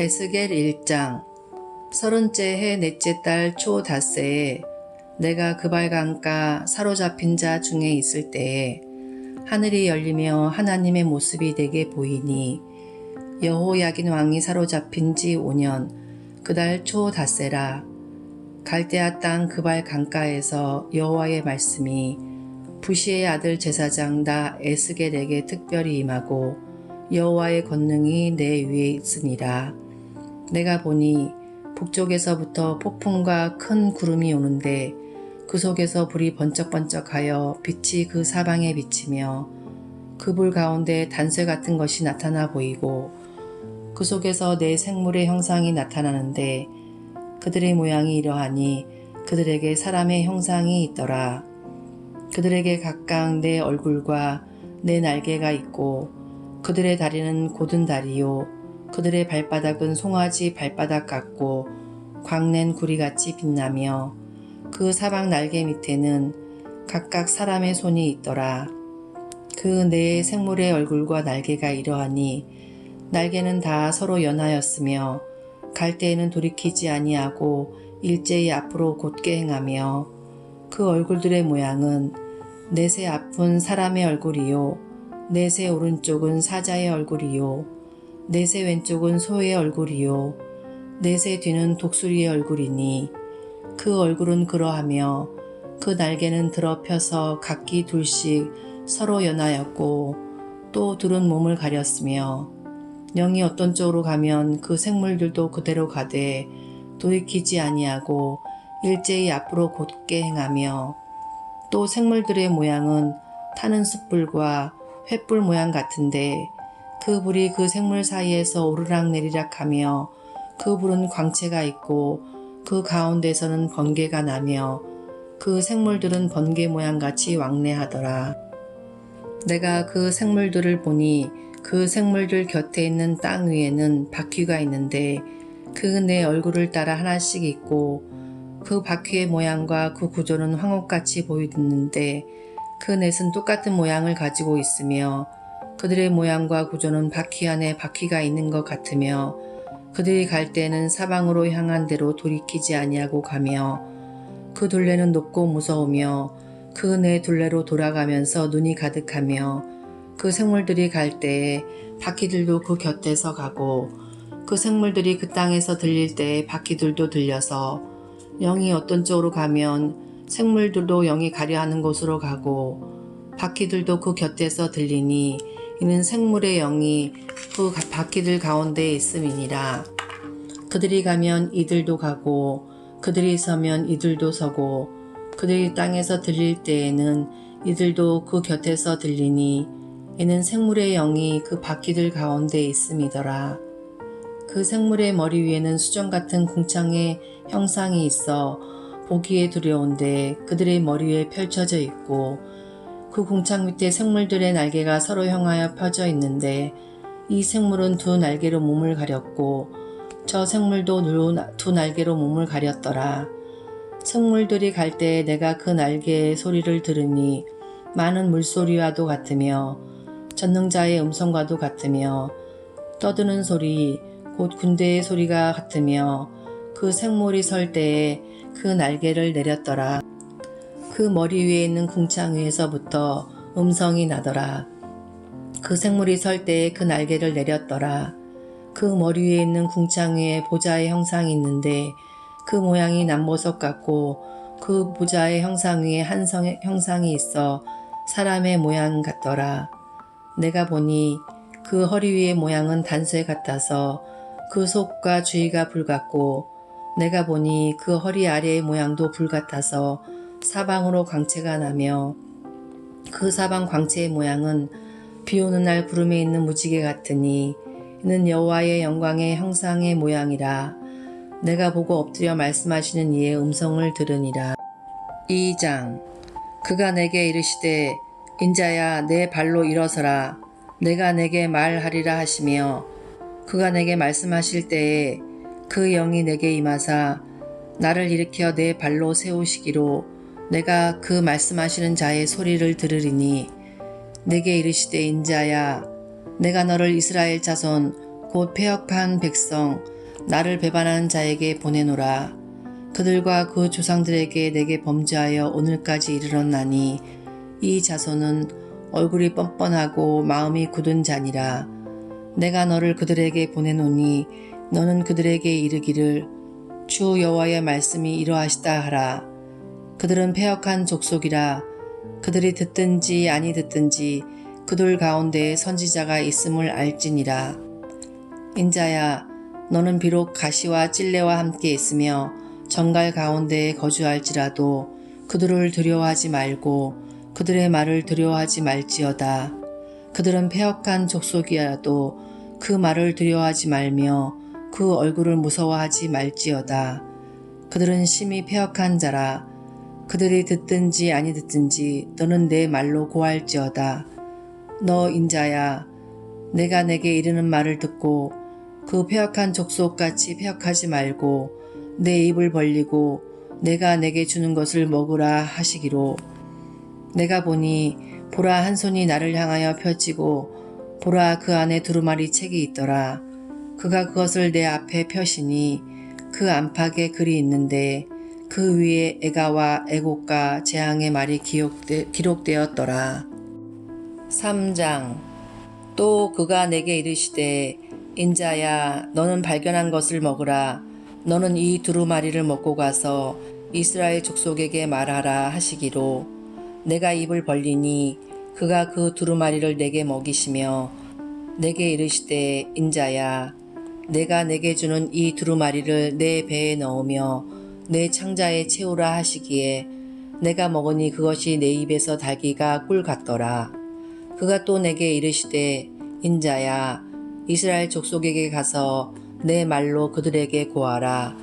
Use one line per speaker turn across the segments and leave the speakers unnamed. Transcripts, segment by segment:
에스겔 1장 서른째 해 넷째 달 초 닷새에 내가 그발강가 사로잡힌 자 중에 있을 때에 하늘이 열리며 하나님의 모습이 내게 보이니 여호야긴 왕이 사로잡힌 지 5년 그달 초 닷새라. 갈대아 땅 그발 강가에서 여호와의 말씀이 부시의 아들 제사장 나 에스겔에게 특별히 임하고 여호와의 권능이 내 위에 있으니라 내가 보니 북쪽에서부터 폭풍과 큰 구름이 오는데 그 속에서 불이 번쩍번쩍하여 빛이 그 사방에 비치며 그 불 가운데 단쇠 같은 것이 나타나 보이고 그 속에서 내 생물의 형상이 나타나는데 그들의 모양이 이러하니 그들에게 사람의 형상이 있더라. 그들에게 각각 내 얼굴과 내 날개가 있고 그들의 다리는 곧은 다리요 그들의 발바닥은 송아지 발바닥 같고 광낸 구리같이 빛나며 그 사방 날개 밑에는 각각 사람의 손이 있더라. 그네 생물의 얼굴과 날개가 이러하니 날개는 다 서로 연하였으며 갈 때에는 돌이키지 아니하고 일제히 앞으로 곧게 행하며 그 얼굴들의 모양은 넷의 앞은 사람의 얼굴이요 넷의 오른쪽은 사자의 얼굴이요 넷의 왼쪽은 소의 얼굴이요. 넷의 뒤는 독수리의 얼굴이니 그 얼굴은 그러하며 그 날개는 펴서 각기 둘씩 서로 연하였고 또 둘은 몸을 가렸으며 영이 어떤 쪽으로 가면 그 생물들도 그대로 가되 돌이키지 아니하고 일제히 앞으로 곧게 행하며 또 생물들의 모양은 타는 숯불과 횃불 모양 같은데 그 불이 그 생물 사이에서 오르락 내리락 하며 그 불은 광채가 있고 그 가운데서는 번개가 나며 그 생물들은 번개 모양 같이 왕래하더라. 내가 그 생물들을 보니 그 생물들 곁에 있는 땅 위에는 바퀴가 있는데 그 내 얼굴을 따라 하나씩 있고 그 바퀴의 모양과 그 구조는 황옥같이 보이는데 그 넷은 똑같은 모양을 가지고 있으며 그들의 모양과 구조는 바퀴 안에 바퀴가 있는 것 같으며 그들이 갈 때는 사방으로 향한 대로 돌이키지 아니하고 가며 그 둘레는 높고 무서우며 그네 둘레로 돌아가면서 눈이 가득하며 그 생물들이 갈 때에 바퀴들도 그 곁에서 가고 그 생물들이 그 땅에서 들릴 때에 바퀴들도 들려서 영이 어떤 쪽으로 가면 생물들도 영이 가려 하는 곳으로 가고 바퀴들도 그 곁에서 들리니 이는 생물의 영이 그 바퀴들 가운데에 있음이니라. 그들이 가면 이들도 가고 그들이 서면 이들도 서고 그들이 땅에서 들릴 때에는 이들도 그 곁에서 들리니 이는 생물의 영이 그 바퀴들 가운데에 있음이더라. 그 생물의 머리 위에는 수정 같은 궁창의 형상이 있어 보기에 두려운데 그들의 머리 위에 펼쳐져 있고 그 궁창 밑에 생물들의 날개가 서로 향하여 펴져 있는데 이 생물은 두 날개로 몸을 가렸고 저 생물도 두 날개로 몸을 가렸더라. 생물들이 갈때 내가 그 날개의 소리를 들으니 많은 물소리와도 같으며 전능자의 음성과도 같으며 떠드는 소리 곧 군대의 소리가 같으며 그 생물이 설 때에 그 날개를 내렸더라. 그 머리 위에 있는 궁창 위에서부터 음성이 나더라. 그 생물이 설 때에 그 날개를 내렸더라. 그 머리 위에 있는 궁창 위에 보자의 형상이 있는데 그 모양이 남보석 같고 그 보자의 형상 위에 한 성의 형상이 있어 사람의 모양 같더라. 내가 보니 그 허리 위의 모양은 단쇠 같아서 그 속과 주위가 불 같고 내가 보니 그 허리 아래의 모양도 불 같아서 사방으로 광채가 나며 그 사방 광채의 모양은 비 오는 날 구름에 있는 무지개 같으니 이는 여호와의 영광의 형상의 모양이라 내가 보고 엎드려 말씀하시는 이의 음성을 들으니라. 2장 그가 내게 이르시되 인자야 내 발로 일어서라. 내가 내게 말하리라 하시며 그가 내게 말씀하실 때에 그 영이 내게 임하사 나를 일으켜 내 발로 세우시기로 내가 그 말씀하시는 자의 소리를 들으리니 내게 이르시되 인자야 내가 너를 이스라엘 자손 곧 폐역한 백성 나를 배반한 자에게 보내노라. 그들과 그 조상들에게 내게 범죄하여 오늘까지 이르렀나니 이 자손은 얼굴이 뻔뻔하고 마음이 굳은 자니라. 내가 너를 그들에게 보내노니 너는 그들에게 이르기를 주 여호와의 말씀이 이러하시다 하라 그들은 폐역한 족속이라 그들이 듣든지 아니 듣든지 그들 가운데에 선지자가 있음을 알지니라. 인자야 너는 비록 가시와 찔레와 함께 있으며 정갈 가운데에 거주할지라도 그들을 두려워하지 말고 그들의 말을 두려워하지 말지어다. 그들은 폐역한 족속이라도 그 말을 두려워하지 말며 그 얼굴을 무서워하지 말지어다. 그들은 심히 폐역한 자라 그들이 듣든지 아니 듣든지 너는 내 말로 고할지어다. 너 인자야 내가 내게 이르는 말을 듣고 그 폐역한 족속같이 폐역하지 말고 내 입을 벌리고 내가 내게 주는 것을 먹으라 하시기로. 내가 보니 보라 한 손이 나를 향하여 펴지고 보라 그 안에 두루마리 책이 있더라. 그가 그것을 내 앞에 펴시니 그 안팎에 글이 있는데 그 위에 애가와 애곡과 재앙의 말이 기록되, 기록되었더라. 3장. 또 그가 내게 이르시되 인자야 너는 발견한 것을 먹으라. 너는 이 두루마리를 먹고 가서 이스라엘 족속에게 말하라 하시기로. 내가 입을 벌리니 그가 그 두루마리를 내게 먹이시며 내게 이르시되 인자야 내가 내게 주는 이 두루마리를 내 배에 넣으며 내 창자에 채우라 하시기에 내가 먹으니 그것이 내 입에서 달기가 꿀 같더라. 그가 또 내게 이르시되 인자야 이스라엘 족속에게 가서 내 말로 그들에게 고하라.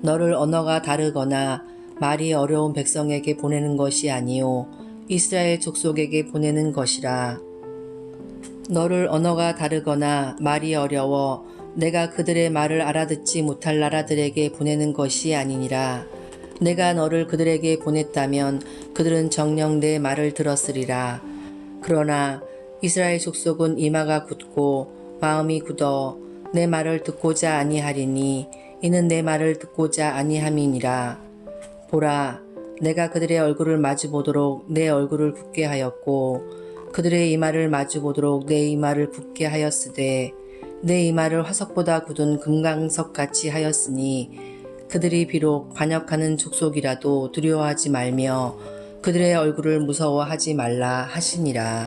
너를 언어가 다르거나 말이 어려운 백성에게 보내는 것이 아니요 이스라엘 족속에게 보내는 것이라. 너를 언어가 다르거나 말이 어려워 내가 그들의 말을 알아듣지 못할 나라들에게 보내는 것이 아니니라. 내가 너를 그들에게 보냈다면 그들은 정녕 내 말을 들었으리라. 그러나 이스라엘 족속은 이마가 굳고 마음이 굳어 내 말을 듣고자 아니하리니 이는 내 말을 듣고자 아니함이니라. 보라 내가 그들의 얼굴을 마주 보도록 내 얼굴을 굳게 하였고 그들의 이마를 마주 보도록 내 이마를 굳게 하였으되 내 이마를 화석보다 굳은 금강석 같이 하였으니 그들이 비록 반역하는 족속이라도 두려워하지 말며 그들의 얼굴을 무서워하지 말라 하시니라.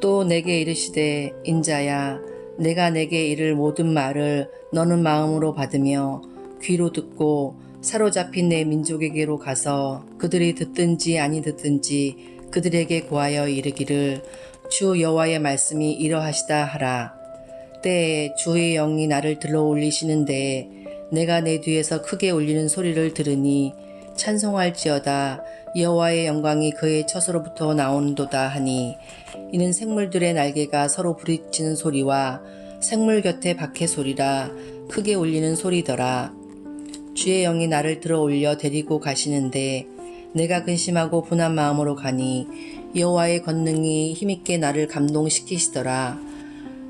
또 내게 이르시되 인자야 내가 내게 이를 모든 말을 너는 마음으로 받으며 귀로 듣고 사로잡힌 내 민족에게로 가서 그들이 듣든지 아니 듣든지 그들에게 고하여 이르기를 주 여호와의 말씀이 이러하시다 하라. 때에 주의 영이 나를 들러 올리시는데 내가 내 뒤에서 크게 울리는 소리를 들으니 찬송할지어다. 여호와의 영광이 그의 처소로부터 나오는도다 하니 이는 생물들의 날개가 서로 부딪히는 소리와 생물 곁에 박해 소리라 크게 울리는 소리더라. 주의 영이 나를 들어 올려 데리고 가시는데 내가 근심하고 분한 마음으로 가니 여호와의 권능이 힘있게 나를 감동시키시더라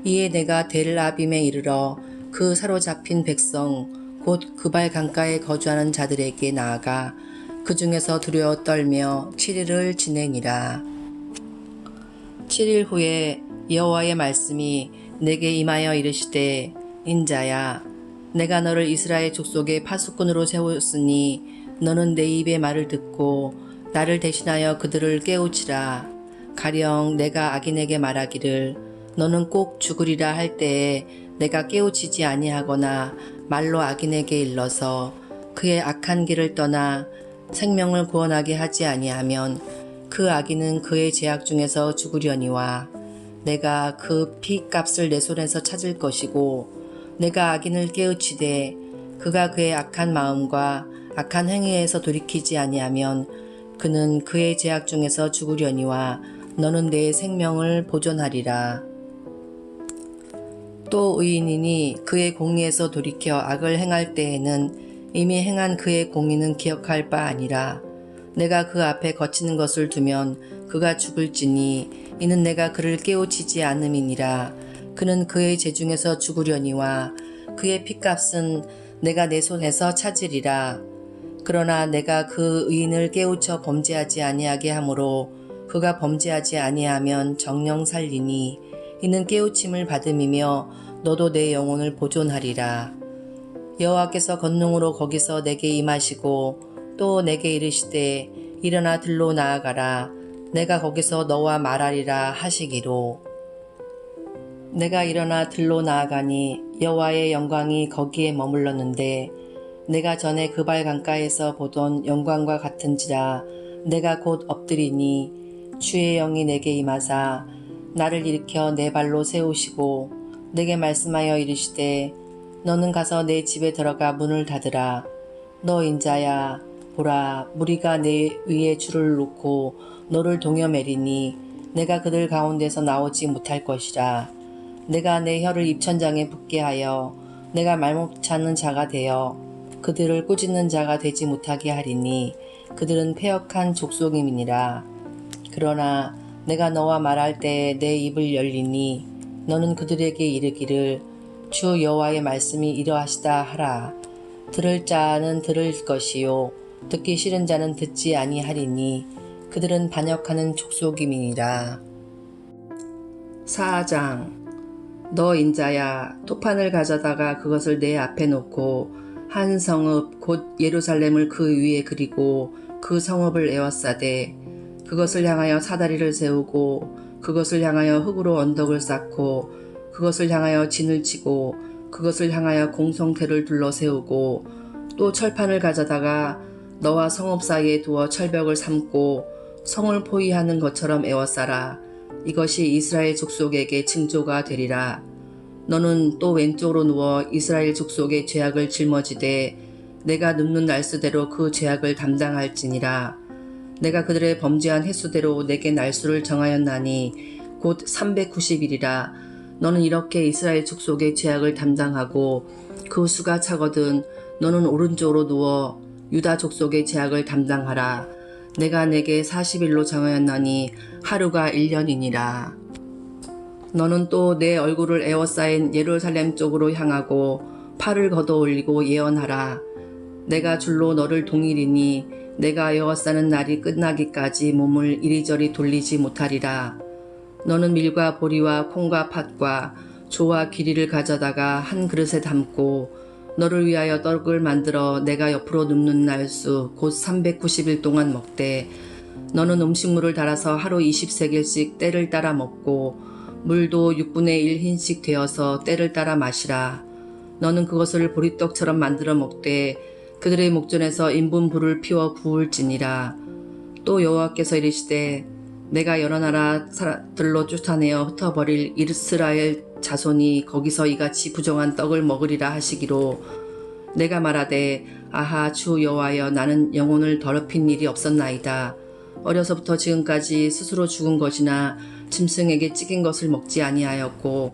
이에 내가 델라빔에 이르러 그 사로잡힌 백성 곧 그발 강가에 거주하는 자들에게 나아가 그 중에서 두려워 떨며 7일을 지내니라. 7일 후에 여호와의 말씀이 내게 임하여 이르시되 인자야 내가 너를 이스라엘 족속의 파수꾼으로 세웠으니 너는 내 입의 말을 듣고 나를 대신하여 그들을 깨우치라 가령 내가 악인에게 말하기를 너는 꼭 죽으리라 할 때에 내가 깨우치지 아니하거나 말로 악인에게 일러서 그의 악한 길을 떠나 생명을 구원하게 하지 아니하면 그 악인은 그의 제약 중에서 죽으려니와 내가 그 피값을 내 손에서 찾을 것이고 내가 악인을 깨우치되 그가 그의 악한 마음과 악한 행위에서 돌이키지 아니하면 그는 그의 제약 중에서 죽으려니와 너는 내 생명을 보존하리라. 또 의인이니 그의 공의에서 돌이켜 악을 행할 때에는 이미 행한 그의 공의는 기억할 바 아니라 내가 그 앞에 거치는 것을 두면 그가 죽을지니 이는 내가 그를 깨우치지 않음이니라 그는 그의 재중에서 죽으려니와 그의 피값은 내가 내 손에서 찾으리라. 그러나 내가 그 의인을 깨우쳐 범죄하지 아니하게 하므로 그가 범죄하지 아니하면 정령 살리니 이는 깨우침을 받음이며 너도 내 영혼을 보존하리라. 여호와께서 건능으로 거기서 내게 임하시고 또 내게 이르시되 일어나 들로 나아가라 내가 거기서 너와 말하리라 하시기로 내가 일어나 들로 나아가니 여호와의 영광이 거기에 머물렀는데 내가 전에 그발 강가에서 보던 영광과 같은지라 내가 곧 엎드리니 주의 영이 내게 임하사 나를 일으켜 내 발로 세우시고 내게 말씀하여 이르시되 너는 가서 내 집에 들어가 문을 닫으라. 너 인자야 보라 무리가 내 위에 줄을 놓고 너를 동여매리니 내가 그들 가운데서 나오지 못할 것이라. 내가 내 혀를 입천장에 붙게 하여 내가 말 못하는 자가 되어 그들을 꾸짖는 자가 되지 못하게 하리니 그들은 패역한 족속임이니라. 그러나 내가 너와 말할 때내 입을 열리니 너는 그들에게 이르기를 주 여호와의 말씀이 이러하시다 하라. 들을 자는 들을 것이요 듣기 싫은 자는 듣지 아니하리니 그들은 반역하는 족속임이니라. 4장 너 인자야 토판을 가져다가 그것을 내 앞에 놓고 한 성읍 곧 예루살렘을 그 위에 그리고 그 성읍을 에워싸되 그것을 향하여 사다리를 세우고 그것을 향하여 흙으로 언덕을 쌓고 그것을 향하여 진을 치고 그것을 향하여 공성태를 둘러 세우고 또 철판을 가져다가 너와 성읍 사이에 두어 철벽을 삼고 성을 포위하는 것처럼 에워싸라 이것이 이스라엘 족속에게 징조가 되리라. 너는 또 왼쪽으로 누워 이스라엘 족속의 죄악을 짊어지되 내가 눕는 날수대로 그 죄악을 담당할지니라. 내가 그들의 범죄한 횟수대로 내게 날수를 정하였나니 곧 390일이라. 너는 이렇게 이스라엘 족속의 죄악을 담당하고 그 수가 차거든 너는 오른쪽으로 누워 유다 족속의 죄악을 담당하라. 내가 내게 40일로 정하였나니 하루가 1년이니라. 너는 또 내 얼굴을 에워싸인 예루살렘 쪽으로 향하고 팔을 걷어 올리고 예언하라. 내가 줄로 너를 동일이니 내가 에워싸는 날이 끝나기까지 몸을 이리저리 돌리지 못하리라. 너는 밀과 보리와 콩과 팥과 조와 기리를 가져다가 한 그릇에 담고 너를 위하여 떡을 만들어 내가 옆으로 눕는 날수 곧 390일 동안 먹되 너는 음식물을 달아서 하루 20세겔씩 때를 따라 먹고 물도 6분의 1 흰씩 되어서 때를 따라 마시라. 너는 그것을 보리떡처럼 만들어 먹되 그들의 목전에서 인분 불을 피워 구울지니라. 또 여호와께서 이르시되 내가 여러 나라 사람들로 쫓아내어 흩어버릴 이스라엘 자손이 거기서 이같이 부정한 떡을 먹으리라 하시기로 내가 말하되 아하 주 여호와여 나는 영혼을 더럽힌 일이 없었나이다. 어려서부터 지금까지 스스로 죽은 것이나 짐승에게 찌긴 것을 먹지 아니하였고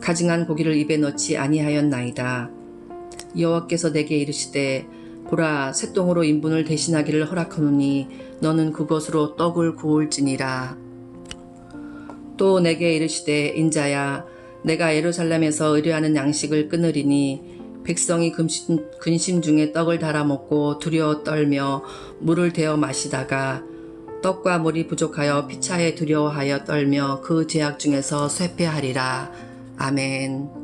가증한 고기를 입에 넣지 아니하였나이다. 여호와께서 내게 이르시되 보라 새똥으로 인분을 대신하기를 허락하노니 너는 그것으로 떡을 구울지니라. 또 내게 이르시되 인자야 내가 예루살렘에서 의뢰하는 양식을 끊으리니 백성이 근심, 근심 중에 떡을 달아 먹고 두려워 떨며 물을 데워 마시다가 떡과 물이 부족하여 피차에 두려워하여 떨며 그 죄악 중에서 쇠폐하리라. 아멘.